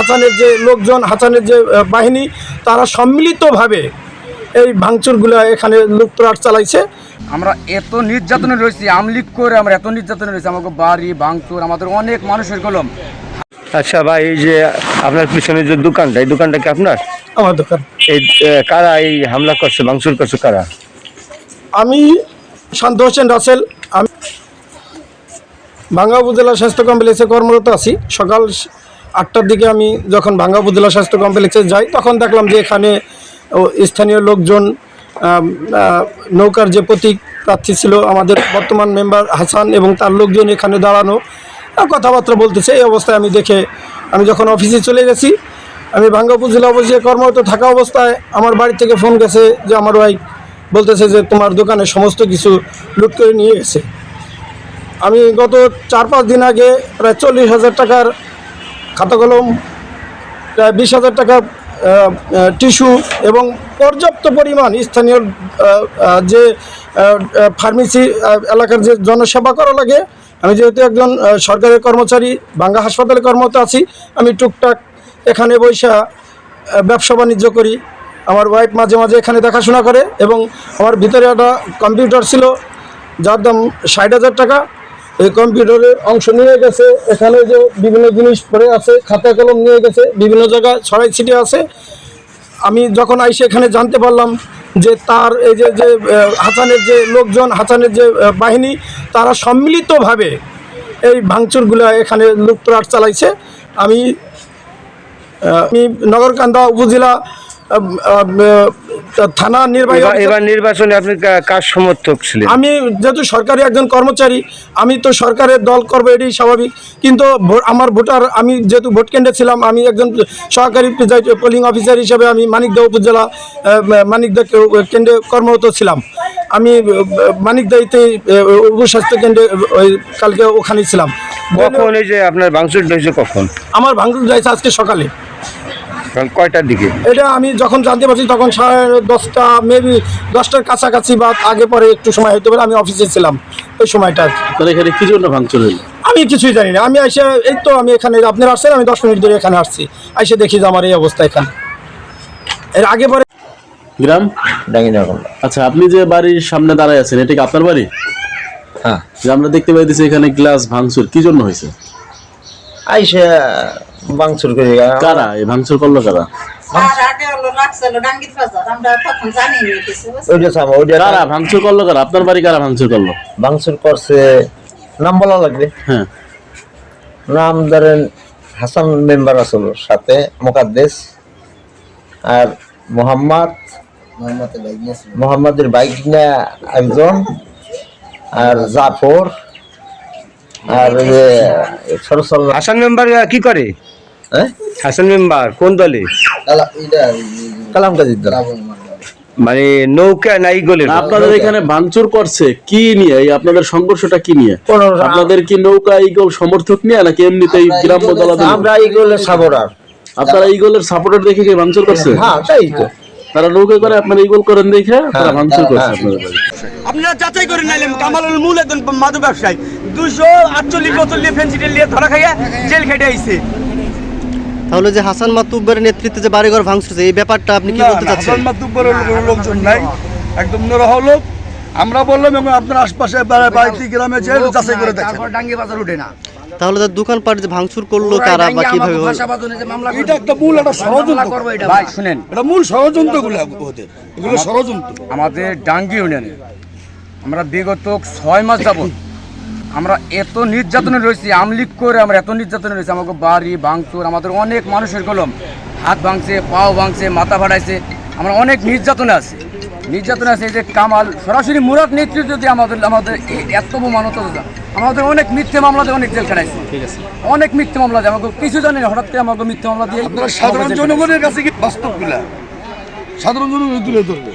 হাসানের যে লোকজন হাসানের যে বাহিনী তারা সম্মিলিতভাবে এই ভাঙচুরগুলো এখানে লুটতরাট চালাইছে। আমরা এত নির্যাতনে রয়েছি আমলিক করে আমরা এত নির্যাতনে রয়েছি আমাকে বাড়ি ভাঙচুর আমাদের অনেক মানুষের কলম। আচ্ছা ভাই এই যে আপনার পিছনে যে দোকানটা এই দোকানটা কি আপনার? আমার দোকান। এই কারা এই হামলা করছে ভাঙচুর করছে কারা? আমি শান্ত হোসেন রাসেল আমি ভাঙ্গা উপজেলা স্বাস্থ্য কমপ্লেক্সে কর্মরত আছি। সকাল আটটার দিকে আমি যখন ভাঙ্গা উপজেলা স্বাস্থ্য কমপ্লেক্সে যাই, তখন দেখলাম যে এখানে স্থানীয় লোকজন নৌকার যে প্রতীক প্রার্থী ছিল আমাদের বর্তমান মেম্বার হাসান এবং তার লোকজন এখানে দাঁড়ানো কথাবার্তা বলতেছে। এই অবস্থায় আমি দেখে, আমি যখন অফিসে চলে গেছি, আমি ভাঙ্গা উপজেলা অফিসে কর্মরত থাকা অবস্থায় আমার বাড়ি থেকে ফোন গেছে যে আমার ওয়াইফ বলতেছে যে তোমার দোকানে সমস্ত কিছু লুট করে নিয়ে গেছে। আমি গত চার পাঁচ দিন আগে প্রায় চল্লিশ হাজার টাকার খাতা কলম প্রায় বিশ হাজার টাকা টিস্যু এবং পর্যাপ্ত পরিমাণ স্থানীয় যে ফার্মেসি এলাকার যে জনসেবা করা লাগে। আমি যেহেতু একজন আহ, সরকারি কর্মচারী বাঙ্গা হাসপাতালে কর্মরত আছি আমি টুকটাক এখানে বৈশা ব্যবসা বাণিজ্য করি। আমার ওয়াইফ মাঝে মাঝে এখানে দেখাশোনা করে এবং আমার ভিতরে একটা কম্পিউটার ছিল যার দাম ষাট হাজার টাকা। এই কম্পিউটারের অংশ নিয়ে গেছে। এখানে যে বিভিন্ন জিনিস পড়ে আছে, খাতা কলম নিয়ে গেছে, বিভিন্ন জায়গায় ছড়াই ছিটে আছে। আমি যখন আইসে এখানে জানতে পারলাম যে তার এই যে যে হাসানের যে লোকজন, হাসানের যে বাহিনী, তারা সম্মিলিতভাবে এই ভাঙচুরগুলো এখানে লুটতরাট চালাইছে। আমি আমি নগরকান্দা উপজেলা থানা নির্বাহী এবার নির্বাচনে আপনি কার সমর্থক ছিলেন? আমি যেহেতু সরকারি একজন কর্মচারী আমি তো সরকারের দল করব এটাই স্বাভাবিক। কিন্তু আমার ভোটার আমি যেহেতু ভোট কেন্দ্রে ছিলাম আমি একজন সহকারী পোলিং অফিসার হিসেবে আমি মানিকদা উপজেলা মানিকদা কেন্দ্রে কর্মরত ছিলাম। আমি মানিকদাইতে উপস্বাস্থ্য কেন্দ্রে ওই কালকে ওখানেই ছিলাম। কখন এই যে আপনার ভাঙচুর হয়েছে কখন? আমার ভাঙচুর যাইছে আজকে সকালে। কয়টার দিকে? এটা আমি যখন জানতে পারছি তখন সাড়ে দশটা মেবি দশটার কাছাকাছি বা আগে পরে একটু সময় হতে পারে আমি অফিসে ছিলাম ওই সময়টা তাহলে এখানে কি জন্য ভাঙচুর হইল আমি কিছুই জানি না। আমি এসে এই তো আমি এখানে আপনার আসছেন আমি দশ মিনিট ধরে এখানে আসছি। এসে দেখি যে আমার এই অবস্থা এখানে। এর আগে পরে গ্রাম? আচ্ছা আপনি যে বাড়ির সামনে দাঁড়ায় আছেন এটা কি আপনার বাড়ি? হ্যাঁ। যে আমরা দেখতে পাইতেছি এখানে গ্লাস ভাঙচুর কি জন্য হয়েছে? আইসা বাংচুর করে কারা? এই ভাঙচুর করল কারা? আর আগে হলো রাখছিল ডাঙ্গির বাজার আমরা তখন জানি নি কিছু বুঝছ? ওইটা সামা ওইটা কারা ভাঙচুর করল কারা? আপনার বাড়ি কারা ভাঙচুর করল? বাংচুর করছে নাম বলা লাগবে? হ্যাঁ। নাম ধরেন হাসান মেম্বার আসল সাথে মোকাদ্দেস আর মোহাম্মদ মোহাম্মদের বাইক না একজন আর জাফর আর সরসল হাসান মেম্বার কি করে? হ্যাঁ? হাসান মেম্বার কোন দলে? কালাম কাজির দল। মানে নৌকা নাই গোলের আপনাদের এখানে ভাঙচুর করছে কি নিয়ে? আপনাদের সংঘর্ষটা কি নিয়ে? আপনাদের কি নৌকা ইগল সমর্থক নিয়ে নাকি এমনিতেই গ্রাম্য দলাদল? আমরা এইগুলো সাবরার আপনারা ইগলের সাপোর্টার দেখে কি ভাঙচুর করছে? হ্যাঁ তাই তো। তারা নৌকা করে আপনারা ইগল করেন দেখে তারা ভাঙচুর করছে হ্যাঁ। আপনারা যাচাই করে নাইলেন কামালের মূল একজন মাদু ব্যবসায়ী। দুশো আটচল্লিশ বোতল নিয়ে ফেন্সিটেল নিয়ে ধরা খাইয়া জেল খেটে আইছে। তাহলে যে হাসান মাতুব্বের নেতৃত্বে যে বাড়িঘর ভাঙছে এই ব্যাপারটা আপনি কি বলতে চাচ্ছেন? হাসান মাতুব্বরের লোকজন নাই। একদম নিরহ লোক। আমরা বললাম এবং আপনার আশপাশে বাড়িতে গ্রামে যে যাচাই করে দেখেন। তারপর ডাঙ্গি বাজার উঠে না। তাহলে তার দোকানপাট যে ভাঙচুর করল কারা বা কীভাবে হলো? এটা একটা মূল একটা ষড়যন্ত্র। ভাই শুনেন। এটা মূল ষড়যন্ত্রগুলো ওদের এগুলো ষড়যন্ত্র। আমাদের ডাঙ্গি ইউনিয়নে আমরা বিগত ছয় মাস যাবত আমরা এত নির্যাতনে রয়েছি আমলিক করে আমরা এত নির্যাতনে রয়েছি আমাকে বাড়ি ভাঙচুর আমাদের অনেক মানুষের কলম হাত ভাঙছে পাও ভাঙছে মাথা ফাটাইছে আমরা অনেক নির্যাতনে আছি। নির্যাতনে আছে এই যে কামাল সরাসরি মুরাদ নেতৃত্ব দিয়ে আমাদের আমাদের এই এত মানতা আমাদের অনেক মিথ্যে মামলাতে অনেক জেল খাটাইছে ঠিক আছে। অনেক মিথ্যে মামলা দিয়ে আমাকে কিছু জানি না হঠাৎ করে আমাকে মিথ্যে মামলা দিয়ে সাধারণ জনগণের কাছে কি বাস্তবগুলা সাধারণ জনগণ তুলে ধরবে।